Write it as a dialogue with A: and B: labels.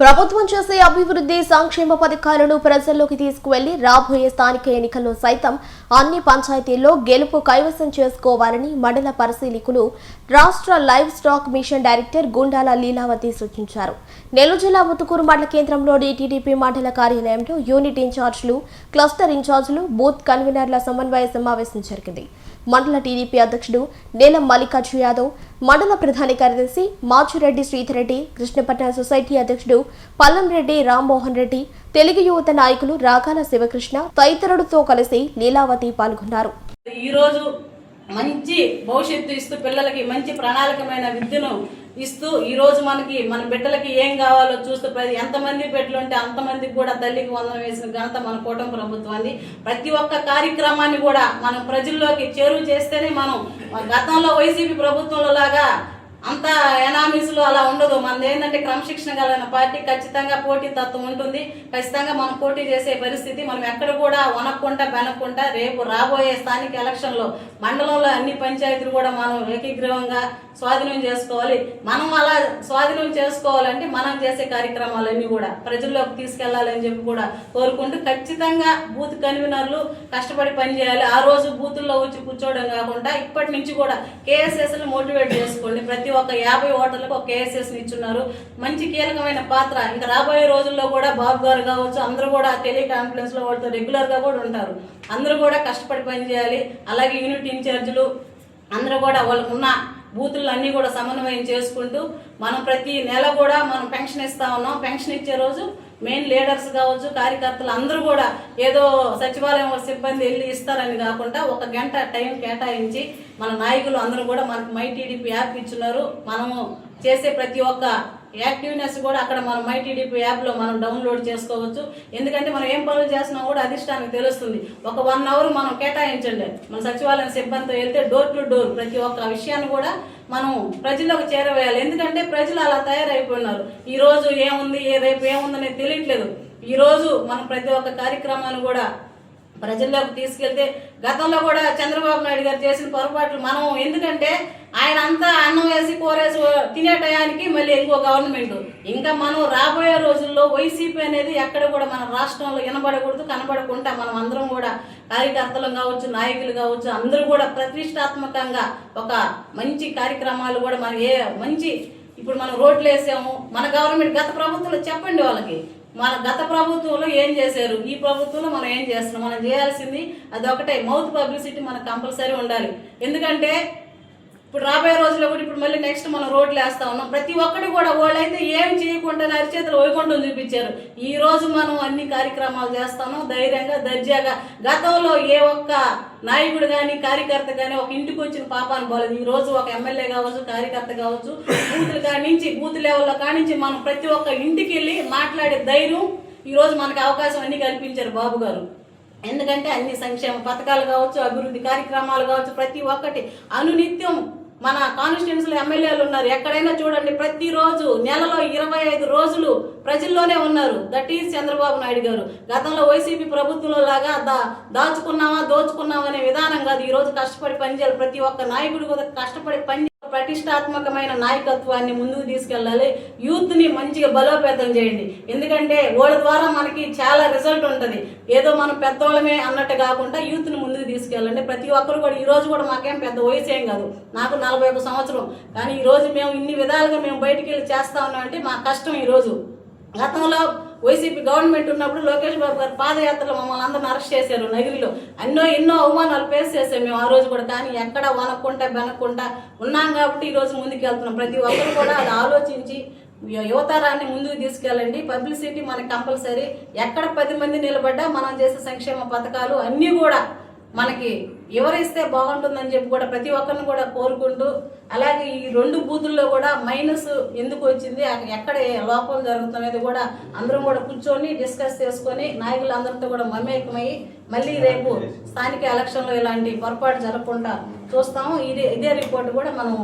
A: ప్రభుత్వం చేసే అభివృద్ధి సంక్షేమ పథకాలను ప్రజల్లోకి తీసుకువెళ్ళి రాబోయే స్థానిక ఎన్నికల్లో సైతం అన్ని పంచాయతీల్లో గెలుపు కైవసం చేసుకోవాలని మండల పరిశీలకులు రాష్ట్ర livestock mission director Gundala Leelavathi సూచించారు. నెల్లూరు జిల్లా ముతుకూరు మండల కేంద్రంలో టీడీపీ మండల కార్యాలయంలో యూనిట్ ఇన్ఛార్జీలు క్లస్టర్ ఇన్ఛార్జీలు బూత్ కన్వీనర్ల సమన్వయ సమావేశం జరిగింది. మండల టీడీపీ అధ్యక్షుడు నీలం మల్లికార్జున యాదవ్ మండల ప్రధాన కార్యదర్శి మాచురెడ్డి శ్రీధరెడ్డి కృష్ణపట్నం సొసైటీ అధ్యక్షుడు పల్లంరెడ్డి రామ్మోహన్ రెడ్డి తెలుగు యువత నాయకులు రాగాల శివకృష్ణ తదితరులతో కలిసి లీలావతి పాల్గొన్నారు.
B: ఈరోజు మంచి భవిష్యత్తు ఇస్తూ పిల్లలకి మంచి ప్రణాళికమైన విద్యను ఇస్తూ ఈ రోజు మనకి మన బిడ్డలకి ఏం కావాలో చూస్తూ ప్రతి ఎంతమంది బిడ్డలు ఉంటే అంతమందికి కూడా తల్లికి వందనం వేసిన ఘనత మన కూటమి ప్రభుత్వాన్ని. ప్రతి ఒక్క కార్యక్రమాన్ని కూడా మనం ప్రజల్లోకి చేరువ చేస్తేనే మనం గతంలో వైసీపీ ప్రభుత్వంలో లాగా అంత ఎనామిస్లు అలా ఉండదు. మనది ఏంటంటే క్రమశిక్షణ కలిగిన పార్టీ ఖచ్చితంగా పోటీ తత్వం ఉంటుంది. ఖచ్చితంగా మనం పోటీ చేసే పరిస్థితి మనం ఎక్కడ కూడా వనక్కుంటా వెనక్కుంటా రేపు రాబోయే స్థానిక ఎలక్షన్లో మండలంలో అన్ని పంచాయతీలు కూడా మనం ఏకీగ్రీవంగా స్వాధీనం చేసుకోవాలి. మనం అలా స్వాధీనం చేసుకోవాలంటే మనం చేసే కార్యక్రమాలన్నీ కూడా ప్రజల్లోకి తీసుకెళ్ళాలని చెప్పి కూడా కోరుకుంటూ ఖచ్చితంగా బూత్ కన్వీనర్లు కష్టపడి పనిచేయాలి ఆ రోజు బూతుల్లో వచ్చి కూర్చోవడం కాకుండా ఇప్పటి నుంచి కూడా కేఎస్ఎస్ మోటివేట్ చేసుకోండి. ప్రతి ప్రతి ఒక్క యాభై ఓటర్లకు ఒక కేఎస్ఎస్ని ఇచ్చున్నారు. మంచి కీలకమైన పాత్ర. ఇంకా రాబోయే రోజుల్లో కూడా బాబు గారు కావచ్చు అందరూ కూడా టెలి కాన్ఫరెన్స్లో వాళ్ళతో రెగ్యులర్గా కూడా ఉంటారు. అందరూ కూడా కష్టపడి పనిచేయాలి అలాగే యూనిట్ ఇన్ఛార్జీలు అందరూ కూడా వాళ్ళకు ఉన్న బూతులు అన్నీ కూడా సమన్వయం చేసుకుంటూ మనం ప్రతి నెల కూడా మనం పెన్షన్ ఇస్తా ఉన్నాం. పెన్షన్ ఇచ్చే రోజు మెయిన్ లీడర్స్ కావచ్చు కార్యకర్తలు అందరూ కూడా ఏదో సచివాలయం సిబ్బంది వెళ్ళి ఇస్తారని కాకుండా ఒక గంట టైం కేటాయించి మన నాయకులు అందరూ కూడా మనకు మై టీడీపీ యాప్ ఇచ్చున్నారు. మనము చేసే ప్రతి ఒక్క యాక్టివ్నెస్ కూడా అక్కడ మనం మైటీడీపీ యాప్లో మనం డౌన్లోడ్ చేసుకోవచ్చు. ఎందుకంటే మనం ఏం పనులు చేస్తున్నా కూడా అధిష్టానికి తెలుస్తుంది. ఒక వన్ అవర్ మనం కేటాయించండి. మన సచివాలయం సిబ్బందితో వెళ్తే డోర్ టు డోర్ ప్రతి ఒక్క విషయాన్ని కూడా మనం ప్రజల్లోకి చేరవేయాలి. ఎందుకంటే ప్రజలు అలా తయారైపోయినారు. ఈరోజు ఏముంది ఏ రేపు ఏముందనేది తెలియట్లేదు. ఈ రోజు మనం ప్రతి ఒక్క కార్యక్రమాన్ని కూడా ప్రజల్లోకి తీసుకెళ్తే గతంలో కూడా చంద్రబాబు నాయుడు గారు చేసిన పొరపాట్లు మనం ఎందుకంటే ఆయన అంతా అన్నం వేసి కూరేసి తినే టయానికి మళ్ళీ ఇంకో గవర్నమెంట్. ఇంకా మనం రాబోయే రోజుల్లో వైసీపీ అనేది ఎక్కడ కూడా మన రాష్ట్రంలో వినబడకూడదు కనబడకుండా మనం అందరం కూడా కార్యకర్తలు కావచ్చు నాయకులు కావచ్చు అందరూ కూడా ప్రతిష్టాత్మకంగా ఒక మంచి కార్యక్రమాలు కూడా మనం ఏ మంచి ఇప్పుడు మనం రోడ్లు వేసాము మన గవర్నమెంట్ గత ప్రభుత్వంలో చెప్పండి వాళ్ళకి. మన గత ప్రభుత్వంలో ఏం చేశారు? ఈ ప్రభుత్వంలో మనం ఏం చేస్తున్నాం? మనం చేయాల్సింది అది ఒకటే మౌత్ పబ్లిసిటీ మనకు కంపల్సరీ ఉండాలి. ఎందుకంటే ఇప్పుడు రాబోయే మళ్ళీ నెక్స్ట్ మనం రోడ్లు వేస్తా ఉన్నాం. ప్రతి ఒక్కటి కూడా వాళ్ళైతే ఏం చేయకుండా అరిచేతులు వైకుంఠం చూపించారు. ఈ రోజు మనం అన్ని కార్యక్రమాలు చేస్తాము ధైర్యంగా దర్జాగా. గతంలో ఏ ఒక్క నాయకుడు కానీ కార్యకర్త కానీ ఒక ఇంటికి వచ్చిన పాపాన్ని పోలేదు. ఈ రోజు ఒక ఎమ్మెల్యే కావచ్చు కార్యకర్త కావచ్చు బూతులు కానించి నుంచి బూత్ లెవెల్లో కానించి మనం ప్రతి ఒక్క ఇంటికి వెళ్ళి మాట్లాడే ధైర్యం ఈ రోజు మనకి అవకాశం అన్ని కల్పించారు బాబు గారు. ఎందుకంటే అన్ని సంక్షేమ పథకాలు కావచ్చు అభివృద్ధి కార్యక్రమాలు కావచ్చు ప్రతి ఒక్కటి అనునిత్యం మన కాన్స్టిట్యున్సీలో ఎమ్మెల్యేలు ఉన్నారు. ఎక్కడైనా చూడండి ప్రతిరోజు నెలలో ఇరవై ఐదు రోజులు ప్రజల్లోనే ఉన్నారు. దట్ ఈజ్ చంద్రబాబు నాయుడు గారు. గతంలో వైసీపీ ప్రభుత్వంలో లాగా దా దాచుకున్నామా దోచుకున్నామా అనే విధానం కాదు. ఈరోజు కష్టపడి పనిచేయాలి ప్రతి ఒక్క నాయకుడు కూడా కష్టపడి పని ప్రతిష్టాత్మకమైన నాయకత్వాన్ని ముందుకు తీసుకెళ్ళాలి. యూత్ని మంచిగా బలోపేతం చేయండి. ఎందుకంటే వాళ్ళ ద్వారా మనకి చాలా రిజల్ట్ ఉంటుంది. ఏదో మనం పెద్దవాళ్ళమే అన్నట్టు కాకుండా యూత్ని ముందుకు తీసుకెళ్ళండి. ప్రతి ఒక్కరు కూడా ఈ రోజు కూడా మాకేం పెద్ద వయసు ఏం కాదు. నాకు నలభై ఒక సంవత్సరం. కానీ ఈ రోజు మేము ఇన్ని విధాలుగా మేము బయటికి వెళ్ళి చేస్తా ఉన్నాం అంటే మా కష్టం ఈ రోజు. గతంలో వైసీపీ గవర్నమెంట్ ఉన్నప్పుడు లోకేష్ బాబు గారు పాదయాత్రలో మమ్మల్ని అందరిని అరెస్ట్ చేశారు నగిరిలో. ఎన్నో ఎన్నో అవమానాలు ఫేస్ చేసాం మేము ఆ రోజు కూడా. కానీ ఎక్కడ వనక్కుంటా బెనక్కుంటా ఉన్నాం కాబట్టి ఈ రోజు ముందుకు వెళ్తున్నాం. ప్రతి ఒక్కరు కూడా అది ఆలోచించి యువతరాన్ని ముందుకు తీసుకెళ్ళండి. పబ్లిసిటీ మనకి కంపల్సరీ. ఎక్కడ పది మంది నిలబడ్డా మనం చేసే సంక్షేమ పథకాలు అన్నీ కూడా మనకి ఎవరిస్తే బాగుంటుందని చెప్పి కూడా ప్రతి ఒక్కరిని కూడా కోరుకుంటూ అలాగే ఈ రెండు బూతుల్లో కూడా మైనస్ ఎందుకు వచ్చింది అక్కడ ఎక్కడ లోపం జరుగుతున్నది కూడా అందరం కూడా కూర్చొని డిస్కస్ చేసుకొని నాయకులందరితో కూడా మమేకమై మళ్ళీ రేపు స్థానిక ఎలక్షన్లో ఇలాంటి పొరపాటు జరగకుండా చూస్తాము. ఇదే ఇదే రిపోర్ట్ కూడా మనం